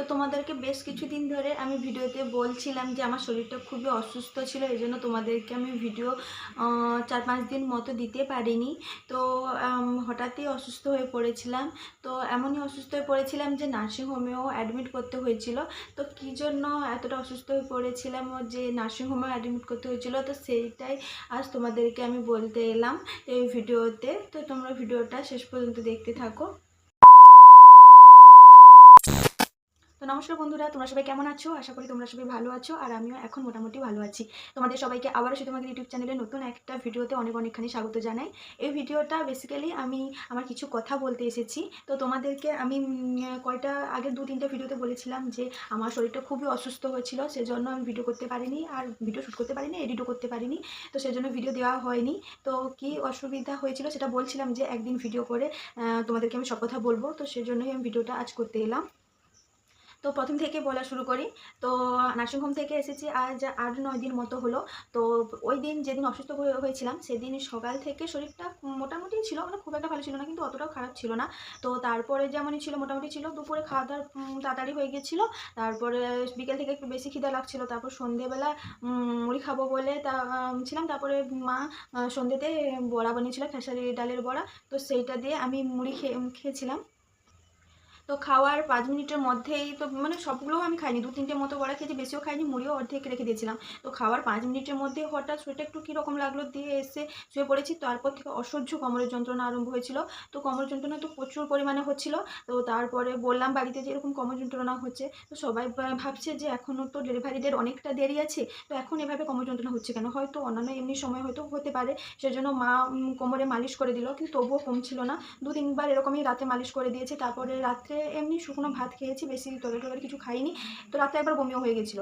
তো তোমাদেরকে বেশ কিছুদিন ধরে আমি ভিডিওতে বলছিলাম যে আমার শরীরটা খুবই অসুস্থ ছিল, এই জন্য তোমাদেরকে আমি ভিডিও চার পাঁচ দিন মতো দিতে পারিনি। তো হঠাৎই অসুস্থ হয়ে পড়েছিলাম। তো এমনই অসুস্থ হয়ে পড়েছিলাম যে নার্সিংহোমেও অ্যাডমিট করতে হয়েছিল। তো কী জন্য এতটা অসুস্থ হয়ে পড়েছিলাম যে নার্সিংহোমে অ্যাডমিট করতে হয়েছিল? তো সেইটাই আজ তোমাদেরকে আমি বলতে এলাম এই ভিডিওতে। তো তোমরা ভিডিওটা শেষ পর্যন্ত দেখতে থাকো। তো নমস্কার বন্ধুরা, তোমরা সবাই কেমন আছো? আশা করি তোমরা সবাই ভালো আছো আর আমিও এখন মোটামুটি ভালো আছি। তোমাদের সবাইকে আবারও সে তোমাদের ইউটিউব চ্যানেলে নতুন একটা ভিডিওতে অনেক অনেকখানি স্বাগত জানাই। এই ভিডিওটা বেসিক্যালি আমি আমার কিছু কথা বলতে এসেছি। তো তোমাদেরকে আমি কয়টা, আগে দু তিনটা ভিডিওতে বলেছিলাম যে আমার শরীরটা খুবই অসুস্থ হয়েছিল, সেজন্য আমি ভিডিও করতে পারিনি আর ভিডিও শ্যুট করতে পারিনি এডিটও করতে পারিনি। তো সেজন্য ভিডিও দেওয়া হয়নি। তো কি অসুবিধা হয়েছিল সেটা বলছিলাম যে একদিন ভিডিও করে তোমাদেরকে আমি সব কথা বলব। তো সেজন্যই আমি ভিডিওটা আজ করতে এলাম। তো প্রথম থেকে বলা শুরু করি। তো নার্সিংহোম থেকে এসেছি আজ আট নয় দিন মতো হলো। তো ওই দিন যেদিন অসুস্থ হয়ে- হয়েছিলাম, সেদিন সকাল থেকে শরীরটা মোটামুটি ছিল মানে খুব একটা ভালো ছিল না, কিন্তু অতটাও খারাপ ছিল না। তো তারপরে যেমনই ছিল, মোটামুটি ছিল, দুপুরে খাওয়া দাওয়া তাড়াতাড়ি হয়ে গেছিল তারপরে বিকেল থেকে একটু বেশি খিদা লাগছিল, তারপর সন্ধেবেলা মুড়ি খাব বলে তা ছিলাম। তারপরে মা সন্ধেতে বড়া বানিয়েছিল, খেসারি ডালের বড়া। তো সেইটা দিয়ে আমি মুড়ি খেয়ে খেয়েছিলাম। তো খাওয়ার পাঁচ মিনিটের মধ্যেই তো মানে সবগুলোও আমি খাইনি, দু তিনটে মতো বড়া খেয়েছি, বেশিও খাইনি, মুড়িও অর্ধেক রেখে দিয়েছিলাম। তো খাওয়ার পাঁচ মিনিটের মধ্যে হঠাৎ শরীরটা একটু কীরকম লাগল দিয়ে এসে শুয়ে পড়েছি, তারপর থেকে অসহ্য কোমরের যন্ত্রণা আরম্ভ হয়েছিল। তো কোমর যন্ত্রণা তো প্রচুর পরিমাণে হচ্ছিল, তো তারপরে বললাম বাড়িতে যে এরকম কোমর যন্ত্রণা হচ্ছে, তো সবাই ভাবছে যে এখনও তো ডেলিভারিদের অনেকটা দেরি আছে, তো এখন এভাবে কোমর যন্ত্রণা হচ্ছে কেন? হয়তো অন্যান্য এমনি সময় হয়তো হতে পারে, সেজন্য মা কোমরে মালিশ করে দিল, কিন্তু তবুও কমছিল না। দু তিনবার এরকমই রাতে মালিশ করে দিয়েছে, তারপরে রাত্রে এমনি শুকনো ভাত খেয়েছি, বেশি তবে টরকারি কিছু খাইনি। তো রাতে একবার বমিও হয়ে গেছিল।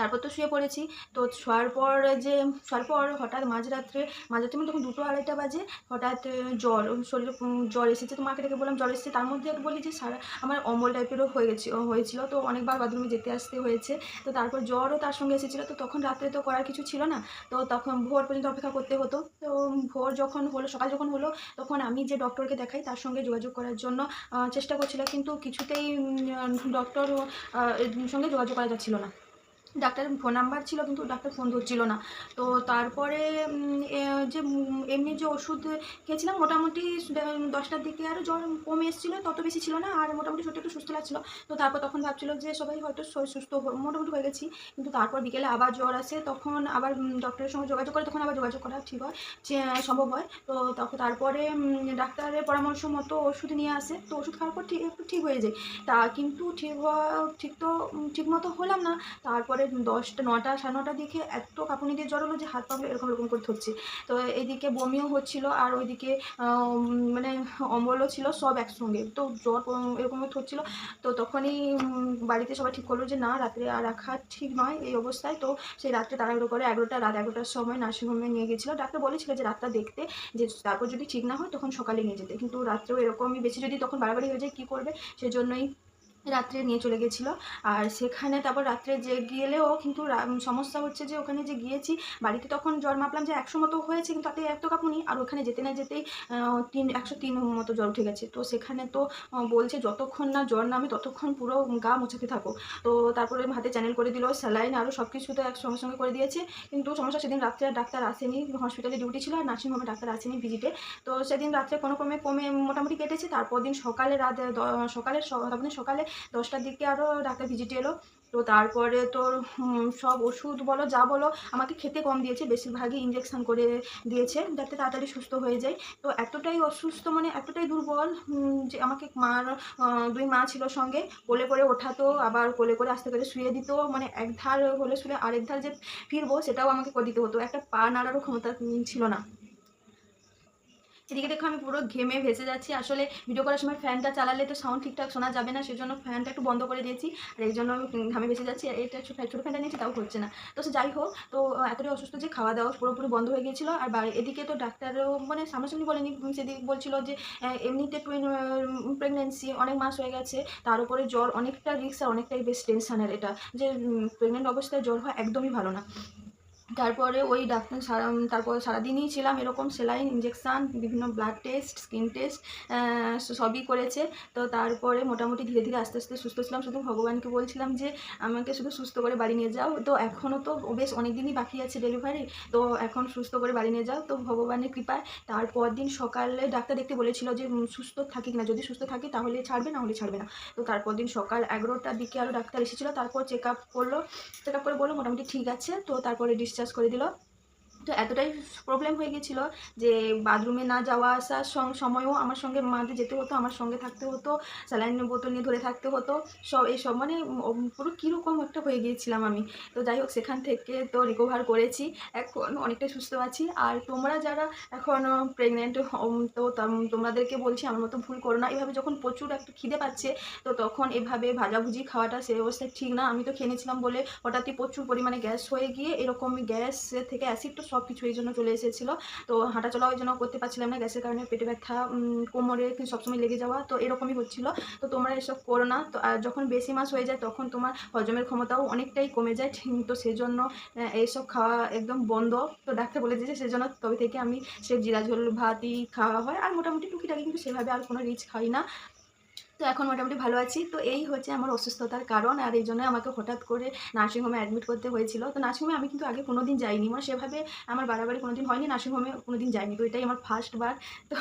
তারপর তো শুয়ে পড়েছি। তো শোয়ার পর যে, শোয়ার পর হঠাৎ মাঝরাত্রে মাঝরাত্রে মানে তখন দুটো আড়াইটা বাজে, হঠাৎ জ্বর, শরীরে জ্বর এসেছে। তো মাকে ডেকে বললাম, জ্বর এসেছে? তার মধ্যে বলি যে, সারা, আমার অম্বল টাইপেরও হয়ে গেছে, হয়েছিল। তো অনেকবার বাথরুমে যেতে আসতে হয়েছে। তো তারপর জ্বরও তার সঙ্গে এসেছিল। তো তখন রাত্রে তো করার কিছু ছিল না। তো তখন ভোর পর্যন্ত অপেক্ষা করতে হতো। তো ভোর যখন হলো, সকাল যখন হলো, তখন আমি যে ডক্টরকে দেখাই, তার সঙ্গে যোগাযোগ করার জন্য চেষ্টা করছিল। কিন্তু কিছুতেই ডক্টর সঙ্গে যোগাযোগ করা যাচ্ছিল না। ডাক্তারের ফোন নাম্বার ছিল, কিন্তু ডাক্তার ফোন ধরছিল না। তো তারপরে যে এমনি যে ওষুধ খেয়েছিলাম, মোটামুটি দশটার দিকে আরও জ্বর কমে এসেছিল, তত বেশি ছিল না, আর মোটামুটি শরীরটা একটু সুস্থ লাগছিল। তো তারপর তখন ভাবছিলো যে, সবাই হয়তো সুস্থ মোটামুটি হয়ে গেছি, কিন্তু তারপর বিকেলে আবার জ্বর আসে, তখন আবার ডক্টরের সঙ্গে যোগাযোগ করে, তখন আবার যোগাযোগ করা ঠিক হয় সম্ভব হয়। তো তখন তারপরে ডাক্তারের পরামর্শ মতো ওষুধ নিয়ে আসে, তো ওষুধ খাওয়ার পর ঠিক, একটু ঠিক হয়ে যায়। তা কিন্তু ঠিক হওয়া, ঠিক তো ঠিক মতো হলাম না। তারপরে দশটা, নটা, সাড়ে নটার দিকে এত কাঁপুনি দিয়ে জ্বর হলো যে হাত পা এরকম এরকম করে ধরছে। তো এইদিকে বমিও হচ্ছিল আর ওইদিকে মানে অম্বলও ছিল সব একসঙ্গে। তো জ্বর এরকম হচ্ছিল তো তখনই বাড়িতে সবাই ঠিক করল যে না, রাত্রে আর রাখা ঠিক নয় এই অবস্থায়। তো সেই রাত্রে তাড়াহুড়ো করে এগারোটা, রাত এগারোটার সময় নার্সিংহোমে নিয়ে গেছিল। ডাক্তার বলেছিল যে রাতটা দেখতে, যে তারপর যদি ঠিক না হয় তখন সকালে নিয়ে যেতে। কিন্তু রাত্রেও এরকমই বেশি যদি তখন বাড়াবাড়ি হয়ে যায়, কী করবে? সেজন্যই রাত্রে নিয়ে চলে গেছিল। আর সেখানে তারপর রাত্রে যে গেলেও কিন্তু সমস্যা হচ্ছে যে ওখানে যে গিয়েছি, বাড়িতে তখন জ্বর মাপলাম যে একশো মতো হয়েছে কিন্তু তাতে এত কাঁপুনি, আর ওখানে যেতে না যেতেই তিন, একশো তিন মতো জ্বর উঠে গেছে। তো সেখানে তো বলছে যতক্ষণ না জ্বর নামে ততক্ষণ পুরো গা মোছাতে থাকো। তো তারপরে হাতে চ্যানেল করে দিল, স্যালাইন আরও সব কিছু তো এক সঙ্গে সঙ্গে করে দিয়েছে। কিন্তু সমস্যা সেদিন রাত্রে আর ডাক্তার আসেনি হসপিটালে ডিউটি ছিল আর নার্সিংহোমে ডাক্তার আসেনি ভিজিটে তো সেদিন রাত্রে কোনো ক্রমে কমে মোটামুটি কেটেছে, তারপর দিন সকালে রাত সকালে তারপরে সকালে দশটার দিকে আরও ডাক্তার ভিজিটে এলো। তো তারপরে তোর সব ওষুধ বলো, যা বলো, আমাকে খেতে কম দিয়েছে, বেশিরভাগই ইঞ্জেকশন করে দিয়েছে, যাতে তাড়াতাড়ি সুস্থ হয়ে যায়। তো এতটাই অসুস্থ মানে এতটাই দুর্বল যে আমাকে মার দুই মা ছিল সঙ্গে, কোলে করে ওঠাতো, আবার কোলে করে আস্তে করে শুয়ে দিত মানে এক ধার হলে শুলে আরেক ধার যে ফিরবো, সেটাও আমাকে করে দিতে হতো। একটা পা নাড়ারও ক্ষমতা ছিল না। এদিকে দেখো আমি পুরো ঘেমে ভেসে যাচ্ছি। আসলে ভিডিও করার সময় ফ্যানটা চালালে তো সাউন্ড ঠিকঠাক শোনা যাবে না, সেজন্য ফ্যানটা একটু বন্ধ করে দিয়েছি। আর এই জন্য ঘামে ভেসে যাচ্ছি। আর এটা ছোটো ফ্যানটা নিয়েছি, তাও হচ্ছে না। তো সে যাই হোক, তো এতটাই অসুস্থ যে খাওয়া দাওয়া পুরোপুরি বন্ধ হয়ে গিয়েছিল। আর এদিকে তো ডাক্তারও মানে সামনাসামনি বলেনি সেদিকে বলছিল যে এমনিতে প্রেগনেন্সি অনেক মাস হয়ে গেছে। তার উপরে জ্বর অনেকটা রিক্স আর অনেকটাই বেশ টেনশনের এটা। যে প্রেগনেন্ট অবস্থায় জ্বর হয় একদমই ভালো না। তারপরে ওই ডাক্তার সারা তারপর সারাদিনই ছিলাম এরকম সেলাইন ইঞ্জেকশান বিভিন্ন ব্লাড টেস্ট স্কিন টেস্ট সবই করেছে। তো তারপরে মোটামুটি ধীরে ধীরে আস্তে আস্তে সুস্থ ছিলাম। শুধু ভগবানকে বলছিলাম যে, আমাকে শুধু সুস্থ করে বাড়ি নিয়ে যাও। তো এখনও তো বেশ অনেক দিনই বাকি আছে ডেলিভারি তো এখন সুস্থ করে বাড়ি নিয়ে যাও। তো ভগবানের কৃপায় তারপর দিন সকালে ডাক্তার দেখতে বলেছিল যে সুস্থ থাকি কিনা। যদি সুস্থ থাকি তাহলে ছাড়বে, না হলে ছাড়বে না। তো তারপর দিন সকাল এগারোটার দিকে আরও ডাক্তার এসেছিল। তারপর চেক আপ করল। চেক আপ করে বলল, মোটামুটি ঠিক আছে। তো তারপরে ডিসচার্জ করে দিল। তো এতটাই প্রবলেম হয়ে গেছিল যে বাথরুমে না যাওয়া আসার সং- সময়ও আমার সঙ্গে মাঝে যেতে হতো, আমার সঙ্গে থাকতে হতো স্যালাইন বোতল নিয়ে ধরে থাকতে হতো, সব এইসব মানে পুরো কীরকম একটা হয়ে গিয়েছিলাম আমি। তো যাই হোক, সেখান থেকে তো রিকভার করেছি, এখন অনেকটাই সুস্থ আছি। আর তোমরা যারা এখন প্রেগনেন্ট তো তোমাদেরকে বলছি আমার মতো ভুল করো না। এভাবে যখন প্রচুর একটা খিদে পাচ্ছে, তো তখন এভাবে ভাজাভুজি খাওয়াটা সেই অবস্থায় ঠিক না। আমি তো খেয়ে নিয়েছিলাম বলে হঠাৎই প্রচুর পরিমাণে গ্যাস হয়ে গিয়ে এরকম গ্যাস থেকে অ্যাসিড তো সব কিছু এই জন্য চলে এসেছিল। তো হাঁটাচলা ওই জন্য করতে পারছিলাম না, গ্যাসের কারণে পেটে ব্যথা কোমরে সবসময় লেগে যাওয়া, তো এরকমই হচ্ছিল। তো তোমরা এসব করো না, তো আর যখন বেশি মাস হয়ে যায় তখন তোমার হজমের ক্ষমতাও অনেকটাই কমে যায় তো সেই জন্য এইসব খাওয়া একদম বন্ধ। তো ডাক্তার বলে দিয়েছে সেজন্য তবে থেকে আমি সে জিরা ঝোল, ভাতই খাওয়া হয়, আর মোটামুটি টুকিটাকি কিন্তু সেভাবে আর কোনো রিচ খাই না। তো এখন মোটামুটি ভালো আছি। তো এই হচ্ছে আমার অসুস্থতার কারণ আর এই জন্য আমাকে হঠাৎ করে নার্সিংহোমে অ্যাডমিট করতে হয়েছিল। তো নার্সিংহোমে আমি কিন্তু আগে কোনো দিন যাইনি। মানে সেভাবে আমার বাড়াবাড়ি কোনো দিন হয়নি নার্সিংহোমে কোনো দিন যাইনি। তো এটাই আমার ফার্স্ট বার। তো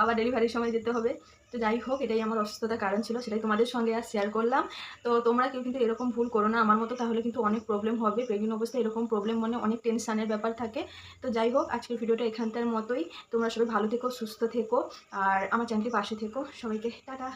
আবার ডেলিভারির সময় যেতে হবে। তো যাই হোক, এটাই আমার অসুস্থতার কারণ ছিল, সেটাই তোমাদের সঙ্গে আর শেয়ার করলাম। তো তোমরা কেউ কিন্তু এরকম ভুল করো না। আমার মতো তাহলে কিন্তু অনেক প্রবলেম হবে। প্রেগনেন্ট অবস্থায় এরকম প্রবলেম মানে অনেক টেনশানের ব্যাপার থাকে। তো যাই হোক, আজকের ভিডিওটা এখানটার মতোই। তোমরা সবাই ভালো থেকো, সুস্থ থেকো। আর আমার চ্যানেলটি পাশে থেকো। সবাইকে টাটা।